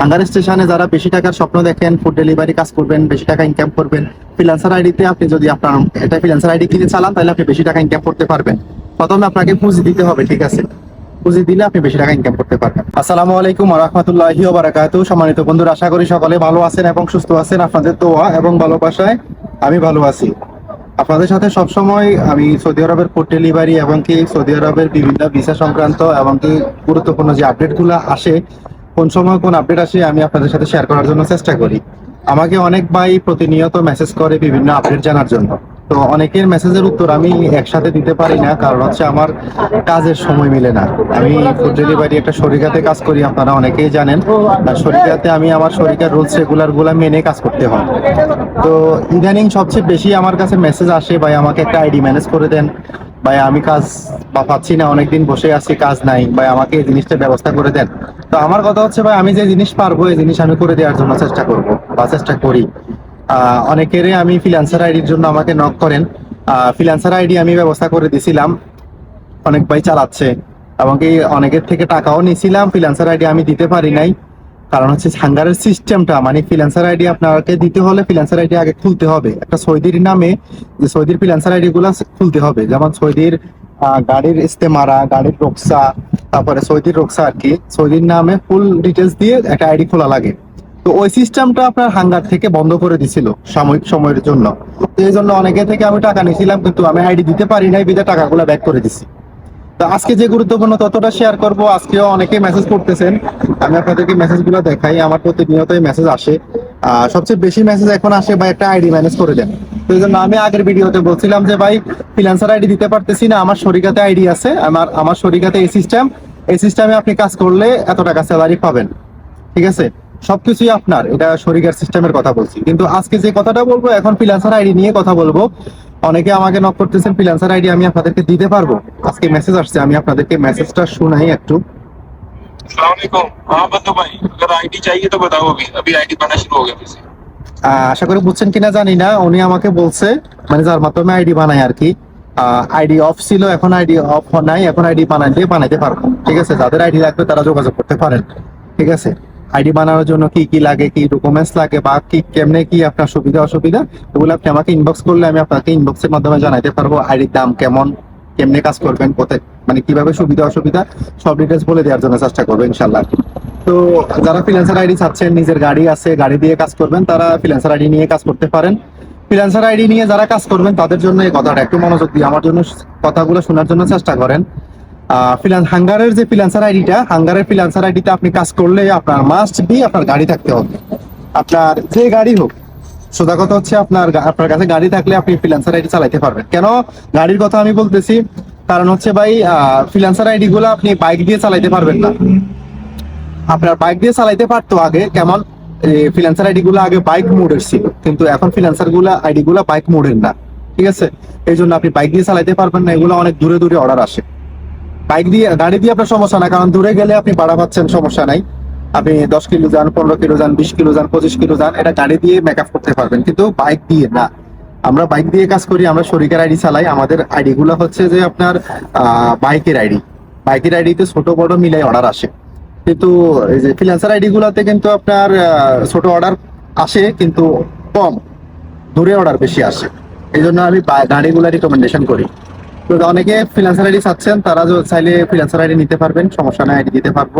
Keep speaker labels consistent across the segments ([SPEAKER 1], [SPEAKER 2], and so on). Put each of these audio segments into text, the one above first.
[SPEAKER 1] Hunger স্টেশনে যারা বেশি টাকার স্বপ্ন দেখেন ফুড ডেলিভারি কাজ করবেন, বেশি টাকা ইনকাম করবেন ফ্রিল্যান্সার আইডিতে আপনি যদি আপনার এটা ফ্রিল্যান্সার আইডি কিনে চালান, তাহলে আপনি বেশি টাকা ইনকাম করতে পারবেন। প্রথমে আপনাকে পুঁজি দিতে হবে, ঠিক আছে? পুঁজি দিলে আপনি বেশি টাকা ইনকাম করতে পারবেন। আসসালামু আলাইকুম রহমতুল্লাহি বারাকাতু সম্মানিত বন্ধুরা, আশা করি সকলে ভালো আছেন এবং সুস্থ আছেন। আপনাদের দোয়া এবং ভালোবাসায় আমি ভালো আছি। আপনাদের সাথে সবসময় আমি সৌদি আরবের ফুড ডেলিভারি এবং কি সৌদি আরবের বিভিন্ন ভিসা সংক্রান্ত এবং কি গুরুত্বপূর্ণ যে আপডেটগুলো আসে কোন সময় কোন আপডেট আসে আমি আপনাদের সাথে শেয়ার করার জন্য চেষ্টা করি। আমাকে অনেক ভাই প্রতিনিয়ত মেসেজ করে বিভিন্ন আপডেট জানার জন্য। তো অনেকের মেসেজের উত্তর আমি একসাথে দিতে পারি না, কারণ হচ্ছে আমার কাজের সময় মিলে না। আমি ফুড ডেলিভারি একটা শরিকাতে কাজ করি, আপনারা অনেকেই জানেন। আর শরিকাতে আমি আমার শরিকার রুলস রেগুলারগুলা মেনে কাজ করতে হয়। তো ইদানিং সবচেয়ে বেশি আমার কাছে মেসেজ আসে, ভাই আমাকে একটা আইডি ম্যানেজ করে দেন। ভাই, আমি কাজ বা পাচ্ছি না, অনেকদিন বসে আছি, কাজ নাই। ভাই, আমাকে এই জিনিসটা ব্যবস্থা করে দেন। তো আমার কথা হচ্ছে, ভাই, আমি যে জিনিস পারব, এই জিনিস আমি করে দেওয়ার জন্য চেষ্টা করব বা চেষ্টা করি। অনেকেরই আমি ফ্রিল্যান্সার আইডির জন্য আমাকে নক করেন। ফ্রিল্যান্সার আইডি আমি ব্যবস্থা করে দিছিলাম। অনেক ভাই চালাচ্ছে। এবং কি অনেকের থেকে টাকাও নিয়েছিলাম ফ্রিল্যান্সার আইডি আমি দিতে পারি নাই। কারণ হচ্ছে হাঙ্গারের সিস্টেমটা মানে ফ্রিল্যান্সার আইডি আপনাকে দিতে হলে ফ্রিল্যান্সার আইডি আগে খুলতে হবে। একটা সৌদির নামে যে সৌদির ফ্রিল্যান্সার আইডি গুলা খুলতে হবে। যেমন সৌদির গাড়ির ইস্তেমারা, গাড়ির রক্সা, তারপরে সৌদির রক্সা আর কি। সৌদির নামে ফুল ডিটেলস দিয়ে একটা আইডি খোলা লাগে। তো ওই সিস্টেমটা আপনার হাঙ্গার থেকে বন্ধ করে দিছিল সাময়িক সময়ের জন্য। এই জন্য অনেকে থেকে আমি টাকা নিয়েছিলাম, কিন্তু আমি আইডি দিতে পারি নাই বিধে টাকাগুলো ব্যাক করে দিছি। আজকে যে গুরুত্বপূর্ণ তথ্যটা শেয়ার করব, আজকেও অনেকে মেসেজ করতেছেন। আমি আপনাদেরকে মেসেজগুলো দেখাই, আমার প্রতিনিয়তই মেসেজ আসে। সবচেয়ে বেশি মেসেজ এখন আসে ভাই একটা আইডি ম্যানেজ করে দেন। তো এই জন্য আমি আগের ভিডিওতে বলছিলাম যে, ভাই ফ্রিল্যান্সার আইডি দিতে পারতেছি না, আমার শরিকাতে আইডি আছে, আমার আমার শরিকাতে এই সিস্টেম এই সিস্টেমে আপনি কাজ করলে এত টাকা স্যালারি পাবেন। ঠিক আছে? সবকিছুই আপনার, এটা শরিকার সিস্টেমের কথা বলছি। কিন্তু আজকে যে কথাটা বলব, এখন ফ্রিল্যান্সার আইডি নিয়ে কথা বলব। অনেকে আমাকে নক করতেছেন ফ্রিল্যান্সার আইডি আমি আপনাদেরকে দিতে পারব। আজকে মেসেজ আসছে আমি আপনাদেরকে মেসেজটা শুনাই একটু। আশা করি বুঝছেন কিনা জানি না উনি আমাকে বলছে মানে যার মাধ্যমে আইডি বানায় আর কি। আইডি অফ ছিল এখন আইডি অফ নাই এখন আইডি বানাইলে বানাইতে পারব। ঠিক আছে যাদের আইডি লাগবে তারা যোগাযোগ করতে পারেন। ঠিক আছে? আইডি বানানোর জন্য কি কি লাগে, কি ডকুমেন্টস লাগে, বা কি কেমনে কি আপনার সুবিধা, অসুবিধা, এগুলো আপনি আমাকে ইনবক্স করলে আমি আপনাকে ইনবক্সের মাধ্যমে জানাইতে পারব আইডির দাম কেমন, কেমনে কাজ করবেন, কোথায় মানে কীভাবে সুবিধা, অসুবিধা, সব ডিটেলস বলে দেওয়ার জন্য চেষ্টা করব ইনশাল্লাহ তো যারা ফ্রিল্যান্সার আইডি চাচ্ছেন, নিজের গাড়ি আছে, গাড়ি দিয়ে কাজ করবেন, তারা ফ্রিল্যান্সার আইডি নিয়ে কাজ করতে পারেন। ফ্রিল্যান্সার আইডি নিয়ে যারা কাজ করবেন, তাদের জন্য এই কথাটা, একটু মনোযোগ দিয়ে আমার জন্য কথাগুলো শোনার জন্য চেষ্টা করেন। হাঙ্গারের যে ফ্রিল্যান্সার আইডিটা হাঙ্গারের ফ্রিল্যান্সার আইডিতে আপনি কাজ করলে আপনার মাস্ট বি আপনার গাড়ি থাকতে হবে। আপনার যে গাড়ি হোক, সোজা কথা হচ্ছে আপনার আপনার কাছে গাড়ি থাকলে আপনি ফ্রিল্যান্সার আইডি চালাতে পারবেন। কেন? গাড়ির কথা আমি বলতেছি, কারণ হচ্ছে ভাই ফ্রিল্যান্সার আইডি গুলো আপনি বাইক দিয়ে চালাইতে পারবেন না। আপনার বাইক দিয়ে চালাইতে পারতো আগে, কেমন? ফ্রিল্যান্সার আইডি গুলো আগে বাইক মোডের ছিল, কিন্তু এখন ফ্রিল্যান্সারগুলা আইডি গুলা বাইক মোডের না। ঠিক আছে? এই জন্য আপনি বাইক দিয়ে চালাইতে পারবেন না, এগুলো অনেক দূরে দূরে অর্ডার আসে। বাইক দিয়ে, গাড়ি দিয়ে আপনার সমস্যা না কারণ দূরে গেলে আপনি ভাড়া পাচ্ছেন, সমস্যা নাই। আপনি দশ কিলো যান, পনেরো কিলো যান, বিশ কিলো যান, পঁচিশ কিলো যান, এটা গাড়ি দিয়ে মেকআপ করতে পারবেন, কিন্তু বাইক দিয়ে না। আমরা বাইক দিয়ে কাজ করি, আমরা শরিকের আইডি চালাই, আমাদের আইডি গুলো হচ্ছে যে আপনার বাইকের আইডি বাইকের আইডিতে ছোট, বড় মিলাই অর্ডার আসে। কিন্তু এই যে ফ্রিল্যান্সার আইডি গুলাতে কিন্তু আপনার ছোট অর্ডার আসে, কিন্তু কম, দূরে অর্ডার বেশি আসে। এই জন্য আমি গাড়িগুলা রিকমেন্ডেশন করি। অনেকে ফ্রিল্যান্সার আইডি চাচ্ছেন, তারা চাইলে ফ্রিল্যান্সার আইডি নিতে পারবেন, সমস্যা নাই আইডি দিতে পারব।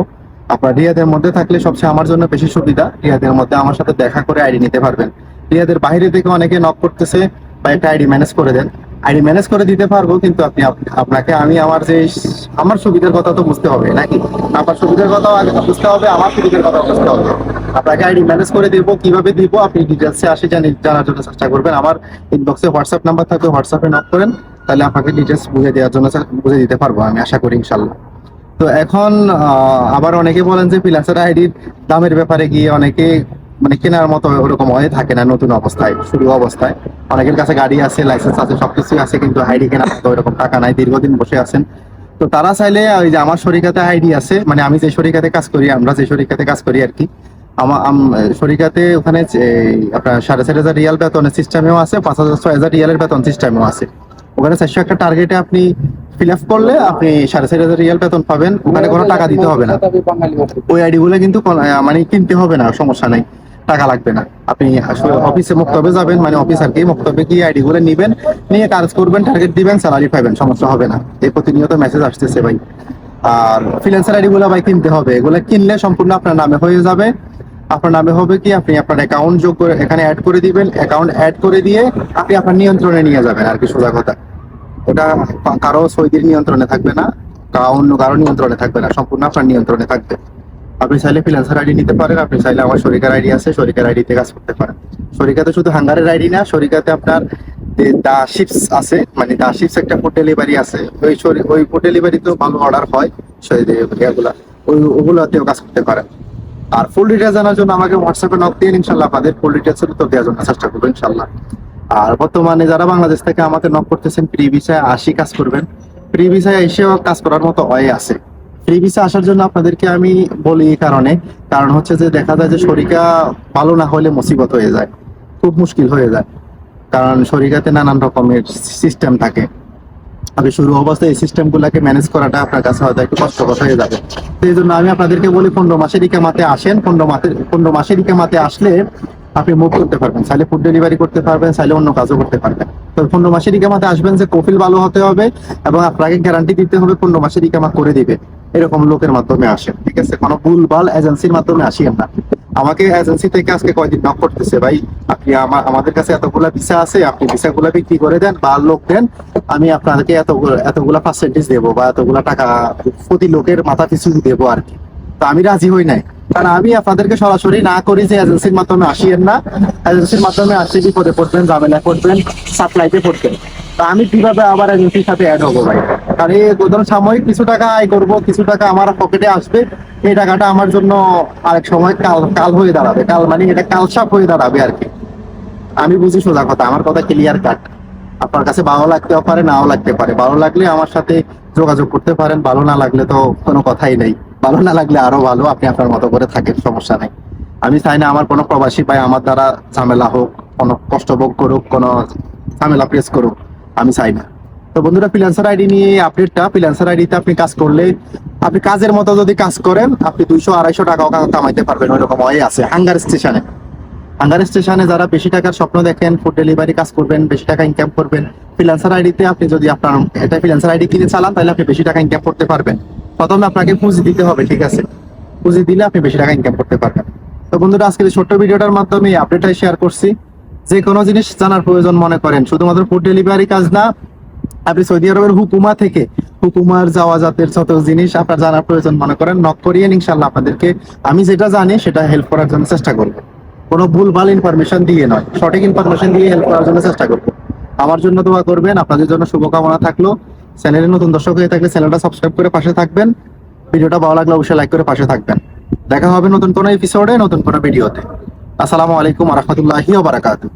[SPEAKER 1] আপনার রিয়াদের মধ্যে থাকলে সবচেয়ে আমার জন্য বেশি সুবিধা, রিয়াদের মধ্যে আমার সাথে দেখা করে আইডি নিতে পারবেন। রিয়াদের বাইরে থেকে অনেকে নক করতেছে, বা একটা আইডি ম্যানেজ করে দেন। আইডি ম্যানেজ করে দিতে পারব, কিন্তু আপনি আপনাকে আমি আমার যে আমার সুবিধার কথা তো বুঝতে হবে, নাকি? আপনার সুবিধার কথাও আগে বুঝতে হবে, আমার সুবিধার কথা বুঝতে হবে। আপনাকে আইডি ম্যানেজ করে দিব, কীভাবে দিব, আপনি ডিটেলসে আসে জানি জানার জন্য চেষ্টা করবেন। আমার ইনবক্সে হোয়াটসঅ্যাপ নাম্বার থাকবে হোয়াটসঅ্যাপে নক করেন। তাহলে আপনাকে ডিটেলস বুঝে দেওয়ার জন্য বুঝে দিতে পারব আমি, আশা করি ইনশাল্লাহ তো এখন আবার অনেকে বলেন যে ফ্রিল্যান্সার আইডির দামের ব্যাপারে গিয়ে অনেকে মানে কেনার মতো ওরকম হয়ে থাকে না, নতুন অবস্থায়, শুরু অবস্থায়। অনেকের কাছে গাড়ি আছে লাইসেন্স আছে সবকিছু আছে, কিন্তু আইডি কেনার মতো ওরকম টাকা নাই, দীর্ঘদিন বসে আছেন। তো তারা চাইলে ওই যে আমার শরিকাতে আইডি আছে মানে আমি যে শরিকাতে কাজ করি, আমরা যে শরিকাতে কাজ করি আর কি আমার আম- শরিকাতে ওখানে আপনার সাড়ে চার হাজার রিয়াল বেতনের সিস্টেমেও আছে, পাঁচ হাজার ছয় হাজার রিয়ালের বেতন সিস্টেমেও আছে। ওখানে চারশো একটা টার্গেটে আপনি ফিল আপ করলে আপনি সাড়ে চার হাজার রিয়াল বেতন পাবেন। ওখানে কোনো টাকা দিতে হবে না। ওই আইডি গুলো কিন্তু মানে কিনতে হবে না, সমস্যা নাই। টাকা লাগবে না। আপনি আসলে অফিসে মুক্তবে যাবেন মানে অফিসারকে মুক্তবে গিয়ে আইডি গুলো নিবেন, নিয়ে কাজ করবেন টার্গেট দিবেন স্যালারি পাবেন, সমস্যা হবে না। এই প্রতিনিয়ত মেসেজ আসতেছে ভাই। আর ফ্রিল্যান্সার আইডি গুলো ভাই কিনতে হবে। এগুলো কিনলে সম্পূর্ণ আপনার নামে হয়ে যাবে। আপনার নামে হবে কি, আপনি আপনার অ্যাকাউন্ট যোগ করে, এখানে অ্যাড করে দিবেন। অ্যাকাউন্ট অ্যাড করে দিয়ে আপনি আপনার নিয়ন্ত্রণে নিয়ে যাবেন, আর কি সোজা কথা। ওটা কারও সৌদির নিয়ন্ত্রণে থাকবে না অন্য কারও নিয়ন্ত্রণে থাকবে না, সম্পূর্ণ আপনার নিয়ন্ত্রণে থাকবে। আপনি চাইলে ফ্রিল্যান্সার আইডি নিতে পারেন, আপনি চাইলে আমার শরিকার আইডি আছে, শরিকার আইডিতে কাজ করতে পারেন। শরিকাতে শুধু হাঙ্গারের আইডি না, শরিকাতে আপনার দা শিপস আছে মানে দা শিপস একটা ফুড ডেলিভারি আছে, ওই ওই ফুড ডেলিভারিতেও ভালো অর্ডার হয়, সেই ওই ওগুলোতেও কাজ করতে পারেন। আর ফুল ডিটেলস জানার জন্য আমাকে হোয়াটসঅ্যাপে নক দিয়ে ইনশাল্লাহ আপনাদের ফুল ডিটেলস উত্তর দেওয়ার জন্য চেষ্টা করব, ইনশাল্লাহ। আর বর্তমানে যারা বাংলাদেশ থেকে আমাকে নক করতেছেন ফ্রি ভিসায় আসি কাজ করবেন। ফ্রি ভিসায় এসেও কাজ করার মতো ওয়ে আছে। ফ্রি ভিসা আসার জন্য আপনাদেরকে আমি বলি এই কারণে, কারণ হচ্ছে যে দেখা যায় যে শরিকা ভালো না হলে মুসিবত হয়ে যায়, খুব মুশকিল হয়ে যায়। কারণ শরিকাতে নানান রকমের সিস্টেম থাকে। আপনি শুরু অবস্থায় এই সিস্টেম গুলাকে ম্যানেজ করাটা আপনার কাছে হয়তো একটু কষ্টকর হয়ে যাবে। এই জন্য আমি আপনাদেরকে বলি, পনেরো মাসের ইকামাতে আসেন। পনেরো মাসে পনেরো মাসের ইকামাতে আসলে আপনি মুভ করতে পারবেন। চাইলে ফুড ডেলিভারি করতে পারবেন, চাইলে অন্য কাজও করতে পারবেন। তো পনেরো মাসের ইকামাতে আসবেন যে কফিল ভালো হতে হবে এবং আপনাকে গ্যারান্টি দিতে হবে পনেরো মাসের ইকামা করে দিবে। এরকম লোকের মাধ্যমে আসেন ঠিক আছে? কোনো ভুলভাল এজেন্সির মাধ্যমে আসিয়েন না আমাকে এজেন্সি থেকে আজকে কয়দিন নক করতেছে? ভাই, আপনি আমা- আমাদের কাছে এতগুলা ভিসা আছে, আপনি ভিসা গুলা বিক্রি করে দেন বা লোক দেন, আমি আপনাদেরকে এতগুলো এতগুলা পার্সেন্টেজ দেবো বা এতগুলা টাকা প্রতি লোকের মাথা পিছু দেবো আর কি। তো আমি রাজি হই নাই। কারণ আমি আপনাদেরকে সরাসরি না করি যে এজেন্সির মাধ্যমে আসিয়েন না। এজেন্সির মাধ্যমে পড়বেন পড়বেন সাপ্লাইতে পড়বেন। তা আমি কীভাবে আবার এজেন্সির সাথে অ্যাড হব ভাই? কারণ এই সাময়িক কিছু টাকা আয় করব, কিছু টাকা আমার পকেটে আসবে। এই টাকাটা আমার জন্য আরেক সময় কাল কাল হয়ে দাঁড়াবে। কাল মানে এটা কালসাপ হয়ে দাঁড়াবে আর কি। আমি বুঝি সোজা কথা, আমার কথা ক্লিয়ার কাট আপনার কাছে ভালো লাগতেও পারে, নাও লাগতে পারে। ভালো লাগলে আমার সাথে যোগাযোগ করতে পারেন, ভালো না লাগলে তো কোনো কথাই নেই। ভালো না লাগলে আরও ভালো, আপনি আপনার মতো করে থাকেন, সমস্যা নেই। আমি চাই না আমার কোনো প্রবাসী ভাই আমার দ্বারা ঝামেলা হোক, কোনো কষ্ট ভোগ করুক, কোনো ঝামেলা প্রেস করুক, আমি চাই না। তো বন্ধুরা ফ্রিল্যান্সার আইডি নিয়ে আপডেটটা ফ্রিল্যান্সার আইডিতে আপনি কাজ করলে, আপনি কাজের মতো যদি কাজ করেন, আপনি দুইশো, আড়াইশো টাকাও কামাইতে পারবেন, ওইরকম ওয়ে আছে, হাঙ্গার স্টেশনে হাঙ্গার স্টেশনে যারা বেশি টাকার স্বপ্ন দেখেন ফুড ডেলিভারি কাজ করবেন, বেশি টাকা ইনকাম করবেন ফ্রিল্যান্সার আইডিতে আপনি যদি আপনার, এটা ফ্রিল্যান্সার আইডি কিনে চালান, তাহলে আপনি বেশি টাকা ইনকাম করতে পারবেন। প্রথমে আপনাকে পুঁজি দিতে হবে, ঠিক আছে? পুঁজি দিলে আপনি বেশি টাকা ইনকাম করতে পারবেন। তো বন্ধুরা, আজকের ছোট্ট ভিডিওটার মাধ্যমে আপডেটটাই শেয়ার করছি। যে কোনো জিনিস জানার প্রয়োজন মনে করেন, শুধুমাত্র ফুড ডেলিভারি কাজ না, আপনি সৌদি আরবের হুকুমা থেকে হুকুমার যাওয়া জাতের যত জিনিস আপনার জানার প্রয়োজন মনে করেন নক করিয়ে ইনশাল্লাহ আপনাদেরকে আমি যেটা জানি সেটা হেল্প করার জন্য চেষ্টা করব। কোনো ভুল ভালো ইনফরমেশন দিয়ে নয়, সঠিক ইনফরমেশন দিয়ে হেল্প করার জন্য চেষ্টা করব। আমার জন্য দোয়া করবেন, আপনাদের জন্য শুভকামনা থাকল। চ্যানেলে নতুন দর্শক হয়ে থাকলে চ্যানেলটা সাবস্ক্রাইব করে পাশে থাকবেন। ভিডিওটা ভালো লাগলে অবশ্যই লাইক করে পাশে থাকবেন। দেখা হবে নতুন কোনো এপিসোডে নতুন কোনো ভিডিওতে। আসসালামু আলাইকুম রহমতুল্লাহি বারাকাতু